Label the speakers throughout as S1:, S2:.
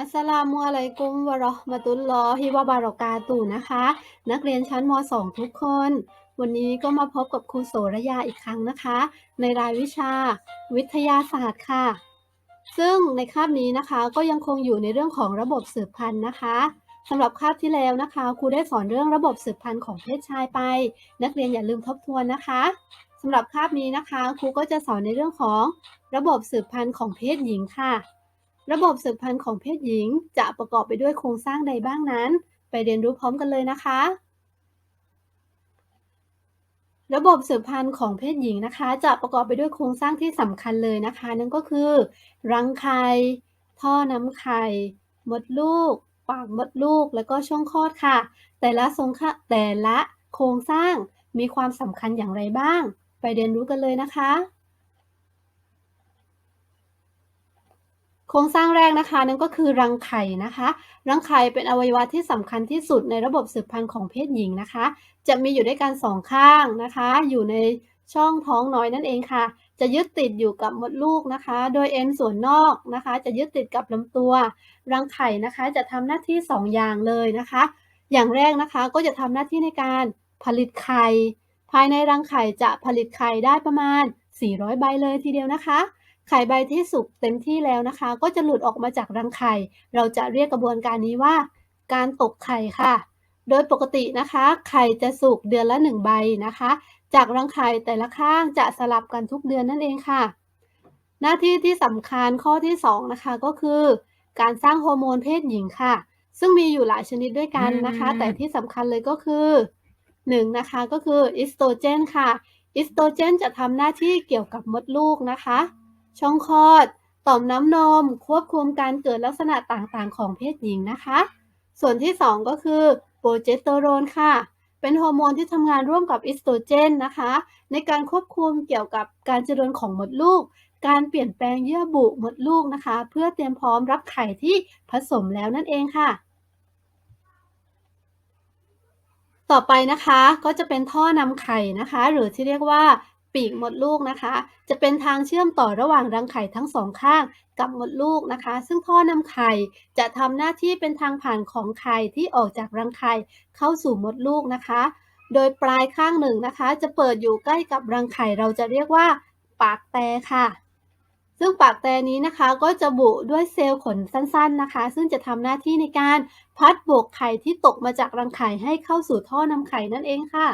S1: อัสสลามุอะลัยกุมวะเราะห์มะตุลลอฮิวะบะเราะกาตุนะคะ นักเรียนชั้นม .2 ทุกคน วันนี้ก็มาพบกับครูโสระยาอีกครั้งนะคะ ในรายวิชา วิทยาศาสตร์ค่ะ ซึ่งในคาบนี้นะคะก็ยังคงอยู่ในเรื่องของระบบสืบพันธุ์นะคะสำหรับคาบที่แล้วนะคะครูได้สอนเรื่องระบบสืบพันธุ์ของเพศชายไป นักเรียนอย่าลืมทบทวนนะคะสำหรับคาบนี้นะคะครูก็จะสอนในเรื่องของระบบสืบพันธุ์ของเพศหญิงค่ะ ระบบสืบพันธุ์ของเพศหญิง จะประกอบไปด้วยโครงสร้างใดบ้างนั้น ไปเรียนรู้พร้อมกันเลยนะคะ ระบบสืบพันธุ์ของเพศหญิงนะคะ จะประกอบไปด้วยโครงสร้างที่สำคัญเลยนะคะ นั่นก็คือ รังไข่ท่อน้ำไข่มดลูก ปากมดลูก แล้วก็ช่องคลอดค่ะ แต่ละทรงค่ะแต่ละโครงสร้างมีความสำคัญอย่างไรบ้าง ไปเรียนรู้กันเลยนะคะ โครงสร้างแรกนะคะนั่นก็คือรังไข่นะคะ รังไข่เป็นอวัยวะที่สำคัญที่สุดในระบบสืบพันธุ์ของเพศหญิงนะคะ จะมีอยู่ด้วยกันสองข้างนะคะ อยู่ในช่องท้องน้อยนั่นเองค่ะ จะยึดติดอยู่กับมดลูกนะคะ โดยเอ็นส่วนนอกนะคะ จะยึดติดกับลำตัว รังไข่นะคะจะทำหน้าที่2ออย่างเลยนะคะ อย่างแรกนะคะก็จะทำหน้าที่ในการผลิตไข่ภายในรังไข่จะผลิตไข่ได้ประมาณ 400 ใบเลยทีเดียวนะคะ ไข่ใบที่สุกเต็มที่แล้วนะคะ ก็จะหลุดออกมาจากรังไข่ เราจะเรียกกระบวนการนี้ว่า การตกไข่ค่ะ โดยปกตินะคะ ไข่จะสุกเดือนละ 1 ใบนะคะ จากรังไข่แต่ละข้างจะสลับกันทุกเดือนนั่นเองค่ะ หน้าที่ที่สำคัญข้อที่ 2 นะคะก็คือ การสร้างฮอร์โมนเพศหญิงค่ะ ซึ่งมีอยู่หลายชนิดด้วยกันนะคะ แต่ที่สำคัญเลยก็คือ1นะคะก็คืออิสโตรเจนค่ะอิสโตรเจนจะทำหน้าที่เกี่ยวกับมดลูกนะคะ ช่องคลอด ต่อมน้ำนม ควบคุมการเกิดลักษณะต่างๆ ของเพศหญิงนะคะ ส่วนที่ 2 ก็คือโปรเจสเตอโรนค่ะ เป็นฮอร์โมนที่ทำงานร่วมกับอิสโตรเจนนะคะ ในการควบคุมเกี่ยวกับการเจริญของมดลูก การเปลี่ยนแปลงเยื่อบุมดลูกนะคะ เพื่อเตรียมพร้อมรับไข่ที่ผสมแล้วนั่นเองค่ะต่อไปนะคะก็จะเป็นท่อนำไข่นะคะ หรือที่เรียกว่า ปีกมดลูกนะคะ จะเป็นทางเชื่อมต่อระหว่างรังไข่ทั้งสองข้างกับมดลูกนะคะ ซึ่งท่อนำไข่จะทำหน้าที่เป็นทางผ่านของไข่ที่ออกจากรังไข่เข้าสู่มดลูกนะคะ โดยปลายข้างหนึ่งนะคะ จะเปิดอยู่ใกล้กับรังไข่เราจะเรียกว่า ปากแตค่ะ ซึ่งปากแตนี้นะคะก็จะบุด้วยเซลล์ขนสั้นๆนะคะ ซึ่งจะทำหน้าที่ในการพัดบวกไข่ที่ตกมาจากรังไข่ให้เข้าสู่ท่อนำไข่นั่นเองค่ะ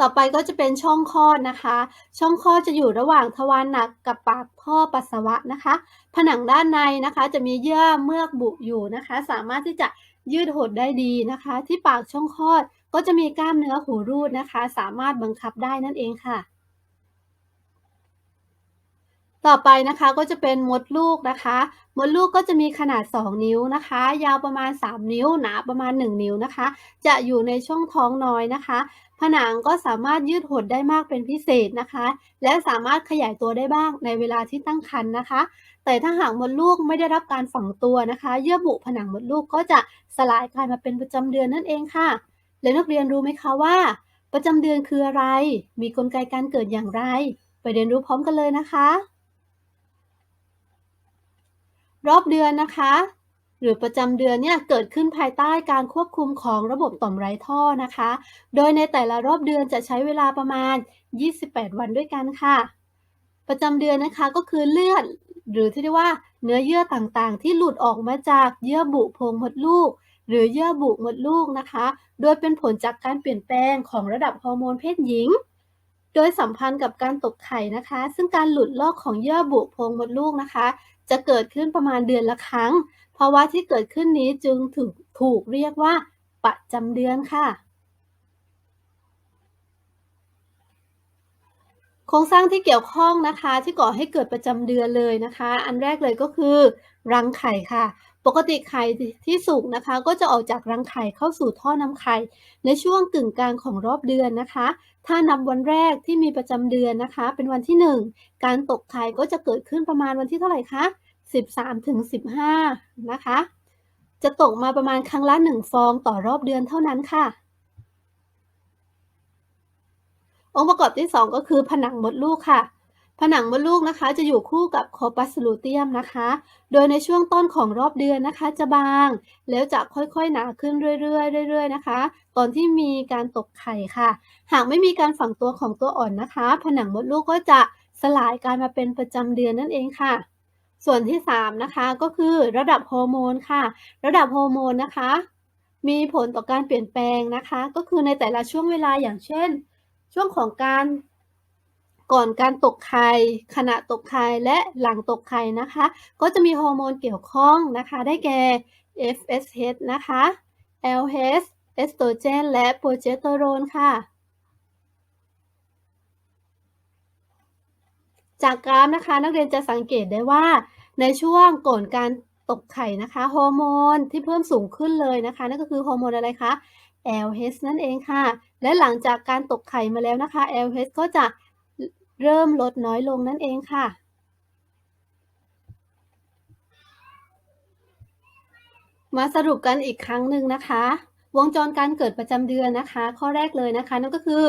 S1: ต่อไปก็จะเป็นช่องคลอดนะคะ ช่องคลอดจะอยู่ระหว่างทวารหนักกับปากท่อปัสสาวะนะคะ ผนังด้านในนะคะจะมีเยื่อเมือกบุอยู่นะคะ สามารถที่จะยืดหดได้ดีนะคะ ที่ปากช่องคลอดก็จะมีกล้ามเนื้อหูรูดนะคะ สามารถบังคับได้นั่นเองค่ะ ต่อไปนะคะก็จะเป็นมดลูกนะคะ มดลูกก็จะมีขนาด 2 นิ้วนะคะ ยาวประมาณ 3 นิ้ว หนาประมาณ 1 นิ้วนะคะ จะอยู่ในช่องท้องน้อยนะคะ ผนังก็สามารถยืดหดได้มากเป็นพิเศษนะคะ และสามารถขยายตัวได้บ้างในเวลาที่ตั้งครรภ์นะคะ แต่ถ้าหากมดลูกไม่ได้รับการฝังตัวนะคะ เยื่อบุผนังมดลูกก็จะสลายกลายมาเป็นประจำเดือนนั่นเองค่ะ แล้วนักเรียนรู้ไหมคะว่า ประจำเดือนคืออะไร มีกลไกการเกิดอย่างไร ไปเรียนรู้พร้อมกันเลยนะคะ รอบเดือนนะคะ หรือประจำเดือนเนี่ยเกิดขึ้นภายใต้การควบคุมของระบบต่อมไร้ท่อนะคะ โดยในแต่ละรอบเดือนจะใช้เวลาประมาณ 28 วันด้วยกันค่ะ ประจำเดือนนะคะก็คือเลือด หรือที่เรียกว่าเนื้อเยื่อต่างๆ ที่หลุดออกมาจากเยื่อบุโพรงมดลูก หรือเยื่อบุมดลูกนะคะ โดยเป็นผลจากการเปลี่ยนแปลงของระดับฮอร์โมนเพศหญิงโดยสัมพันธ์กับการตกไข่นะคะ ซึ่งการหลุดลอกของเยื่อบุโพรงมดลูกนะคะ จะเกิดขึ้นประมาณเดือนละครั้ง ภาวะที่เกิดขึ้นนี้จึงถูกถูกเรียกว่า ประจำเดือนค่ะ โครงสร้างที่เกี่ยวข้องนะคะ ที่ก่อให้เกิดประจำเดือนเลยนะคะ อันแรกเลยก็คือ รังไข่ค่ะ ปกติไข่ที่สุกนะคะ ก็จะออกจากรังไข่เข้าสู่ท่อน้ำไข่ ในช่วงกึ่งกลางของรอบเดือนนะคะ ถ้านับวันแรกที่มีประจำเดือนนะคะ เป็นวันที่ 1 การตกไข่ก็จะเกิดขึ้นประมาณวันที่เท่าไหร่คะ 13ถึง15 นะคะ จะตกมาประมาณครั้งละ 1 ฟองต่อรอบเดือนเท่านั้นค่ะ องค์ประกอบที่ 2 ก็คือผนังมดลูกค่ะ ผนังมดลูกนะคะจะอยู่คู่กับคอปัสลูเทียมนะคะ โดยในช่วงต้นของรอบเดือนนะคะจะบาง แล้วจะค่อยๆหนาขึ้นเรื่อยๆเรื่อยๆนะคะ ตอนที่มีการตกไข่ค่ะ หากไม่มีการฝังตัวของตัวอ่อนนะคะ ผนังมดลูกก็จะสลายกลายมาเป็นประจำเดือนนั่นเองค่ะ ส่วนที่ 3 นะคะก็คือระดับฮอร์โมนค่ะ ระดับฮอร์โมนนะคะ มีผลต่อการเปลี่ยนแปลงนะคะ ก็คือในแต่ละช่วงเวลาอย่างเช่น ช่วงของการ ก่อนการตกไข่ขณะตกไข่และหลังตกไข่นะคะ ก็จะมีฮอร์โมนเกี่ยวข้องนะคะ ได้แก่ FSH นะคะ LH เอสโตรเจน และโปรเจสเตอโรนค่ะ จากกราฟนะคะนักเรียนจะสังเกตได้ว่า ในช่วงก่อนการตกไข่นะคะฮอร์โมนที่เพิ่มสูงขึ้นเลยนะคะ นั่นก็คือฮอร์โมนอะไรคะ LH นั่นเองค่ะ และหลังจากการตกไข่มาแล้วนะคะ LH ก็จะ เริ่มลดน้อยลงนั่นเองค่ะ มาสรุปกันอีกครั้งหนึ่งนะคะ วงจรการเกิดประจำเดือนนะคะ ข้อแรกเลยนะคะ นั่นก็คือ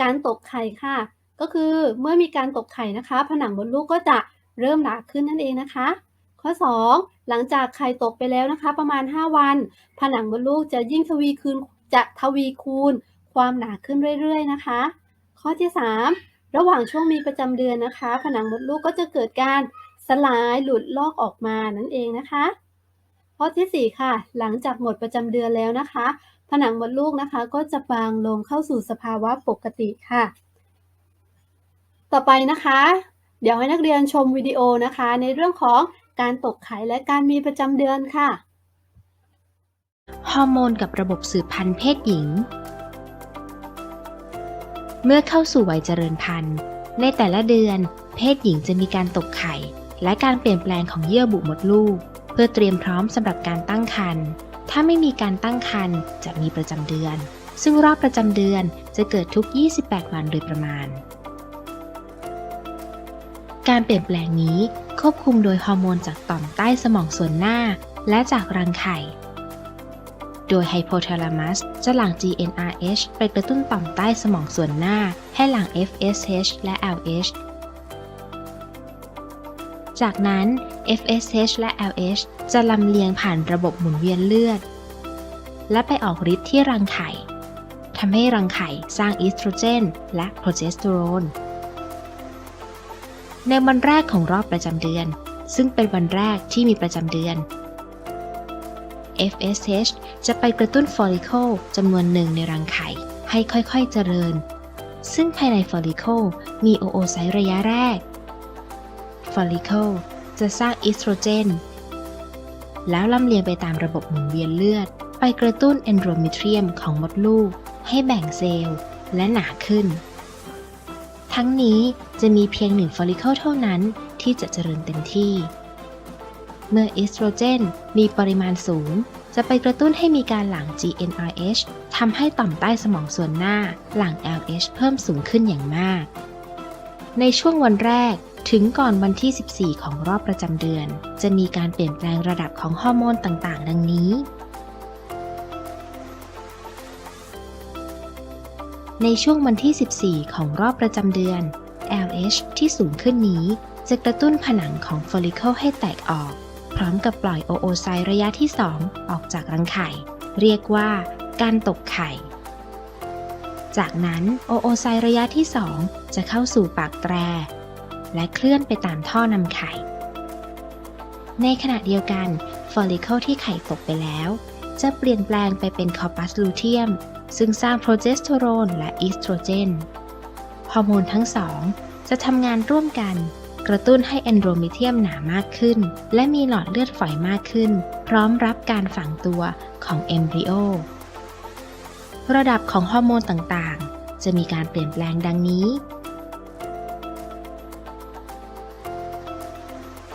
S1: การตกไข่ค่ะ ก็คือเมื่อมีการตกไข่นะคะ ผนังมดลูกก็จะเริ่มหนาขึ้นนั่นเองนะคะ ข้อ 2 หลังจากไข่ตกไปแล้วนะคะ ประมาณ 5 วัน ผนังมดลูกจะยิ่งทวีคูณจะทวีคูณ ความหนาขึ้นเรื่อยๆนะคะ ข้อที่ 3 ระหว่างช่วงมีประจำเดือนนะคะ ผนังมดลูกก็จะเกิดการสลายหลุดลอกออกมานั่นเองนะคะข้อที่ 4 ค่ะ หลังจากหมดประจำเดือนแล้วนะคะ ผนังมดลูกนะคะ ก็จะบางลงเข้าสู่สภาวะปกติค่ะ ต่อไปนะคะ เดี๋ยวให้นักเรียนชมวิดีโอนะคะ ในเรื่องของการตกไข่และการมีประจำเดือนค่ะ
S2: ฮอร์โมนกับระบบสืบพันธุ์เพศหญิง เมื่อเข้าสู่วัยเจริญพันธุ์ ในแต่ละเดือน เพศหญิงจะมีการตกไข่ และการเปลี่ยนแปลงของเยื่อบุมดลูก เพื่อเตรียมพร้อมสำหรับการตั้งครรภ์ถ้าไม่มีการตั้งครรภ์จะมีประจำเดือน ซึ่งรอบประจำเดือนจะเกิดทุก 28 วันโดยประมาณ การเปลี่ยนแปลงนี้ควบคุมโดยฮอร์โมนจากต่อมใต้สมองส่วนหน้า และจากรังไข่ โดยไฮโพทาลามัสจะหลั่ง GnRH ไปกระตุ้นต่อมใต้สมองส่วนหน้า ให้หลั่ง FSH และ LH จากนั้น FSH และ LH จะลำเลียงผ่านระบบหมุนเวียนเลือด และไปออกฤทธิ์ที่รังไข่ทำให้รังไข่สร้างอีสโตรเจน และโปรเจสเตอโรน ในวันแรกของรอบประจำเดือน ซึ่งเป็นวันแรกที่มีประจำเดือน FSH จะไปกระตุ้นฟอลิเคิลจำนวนหนึ่งในรังไข่ ให้ค่อยๆเจริญ ซึ่งภายในฟอลิเคิลมีโอโอไซต์ระยะแรก ฟอลิเคิลจะสร้างอีสโตรเจน แล้วลำเลียงไปตามระบบหมุนเวียนเลือด ไปกระตุ้นเอนโดรมิเทรียมของมดลูก ให้แบ่งเซลล์และหนาขึ้น ทั้งนี้จะมีเพียงหนึ่งฟอลิเคิลเท่านั้นที่จะเจริญเต็มที่ เมื่อเอสโตรเจนมีปริมาณสูง จะไปกระตุ้นให้มีการหลั่ง GnRH ทำให้ต่อมใต้สมองส่วนหน้าหลั่ง LH เพิ่มสูงขึ้นอย่างมาก ในช่วงวันแรกถึงก่อนวันที่ 14 ของรอบประจำเดือน จะมีการเปลี่ยนแปลงระดับของฮอร์โมนต่างๆ ดังนี้ ในช่วงวันที่ 14 ของรอบประจำเดือน LH ที่สูงขึ้นนี้จะกระตุ้นผนังของฟอลิเคิลให้แตกออก พร้อมกับปล่อยโอโอไซระยะที่ 2 ออกจากรังไข่ เรียกว่าการตกไข่ จากนั้นโอโอไซระยะที่ 2 จะเข้าสู่ปากแตร และเคลื่อนไปตามท่อนำไข่ ในขณะเดียวกันฟอลิเคิลที่ไข่ตกไปแล้ว จะเปลี่ยนแปลงไปเป็นคอปัสลูเทียม ซึ่งสร้างโปรเจสเตอโรนและอีสโตรเจน ฮอร์โมนทั้งสองจะทำงานร่วมกัน กระตุ้นให้แอนโดรมิเทียมหนามากขึ้น และมีหลอดเลือดฝอยมากขึ้น พร้อมรับการฝังตัวของเอมบริโอระดับของฮอร์โมนต่างๆ จะมีการเปลี่ยนแปลงดังนี้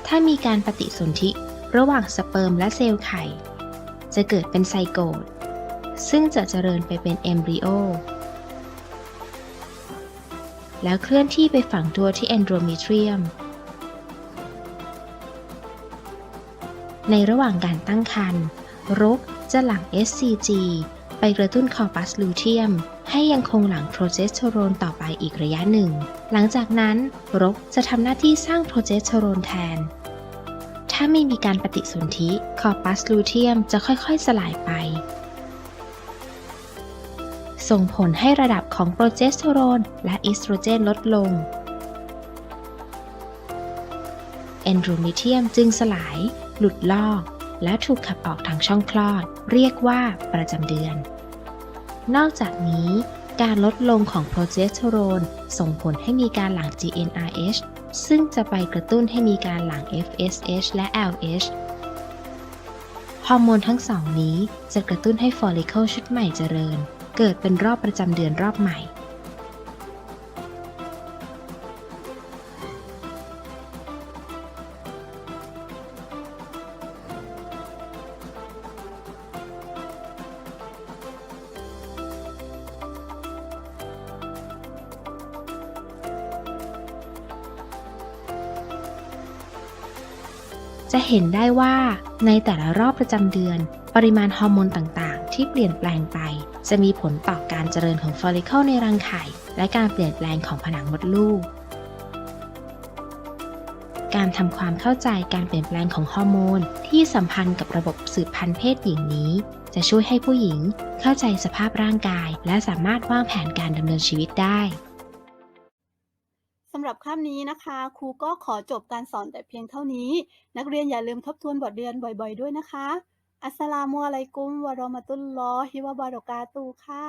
S2: ถ้ามีการปฏิสนธิระหว่างสเปิร์มและเซลล์ไข่ จะเกิดเป็นไซโกตซึ่งจะเจริญไปเป็นเอมบริโอ แล้วเคลื่อนที่ไปฝังตัวที่แอนโดรมิเทรียม ในระหว่างการตั้งครรภ์รกจะหลั่ง SCG ไปกระตุ้นคอปัสลูเทียม ให้ยังคงหลั่งโปรเจสเตอโรนต่อไปอีกระยะหนึ่ง หลังจากนั้นรกจะทำหน้าที่สร้างโปรเจสเตอโรนแทน ถ้าไม่มีการปฏิสนธิคอปัสลูเทียมจะค่อยๆ สลายไป ส่งผลให้ระดับของโปรเจสเตอโรนและอีสโตรเจนลดลง เอนโดรเมเทียมจึงสลาย หลุดลอก และถูกขับออกทางช่องคลอด เรียกว่าประจำเดือน นอกจากนี้การลดลงของโปรเจสเตอโรนส่งผลให้มีการหลั่ง GnRH ซึ่งจะไปกระตุ้นให้มีการหลั่ง FSH และ LH ฮอร์โมนทั้งสองนี้จะกระตุ้นให้ฟอลิเคิลชุดใหม่เจริญ เกิดเป็นรอบประจำเดือนรอบใหม่ จะเห็นได้ว่าในแต่ละรอบประจำเดือน ปริมาณฮอร์โมนต่างๆ ที่เปลี่ยนแปลงไป จะมีผลต่อการเจริญของฟอลิเคิลในรังไข่ และการเปลี่ยนแปลงของผนังมดลูก การทำความเข้าใจการเปลี่ยนแปลงของฮอร์โมน ที่สัมพันธ์กับระบบสืบพันธุ์เพศหญิงนี้ จะช่วยให้ผู้หญิงเข้าใจสภาพร่างกาย และสามารถวางแผนการดำเนินชีวิตได้
S1: สำหรับคาบนี้นะคะ ครูก็ขอจบการสอนแต่เพียงเท่านี้ นักเรียนอย่าลืมทบทวนบทเรียนบ่อย ๆ ด้วยนะคะ อัสสลามุอะลัยกุมวะเราะมะตุลลอฮิวะบารอกาตูค่ะ